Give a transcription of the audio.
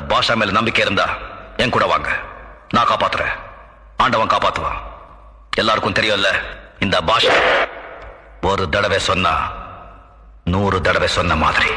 பாஷா மேல நம்பிக்கை இருந்தா என் கூட வாங்க. நான் காப்பாத்துறேன். ஆண்டவன் காப்பாத்துவான். எல்லாருக்கும் தெரியும்ல இந்த பாஷா ஒரு தடவை சொன்னா நூறு தடவை சொன்ன மாதிரி.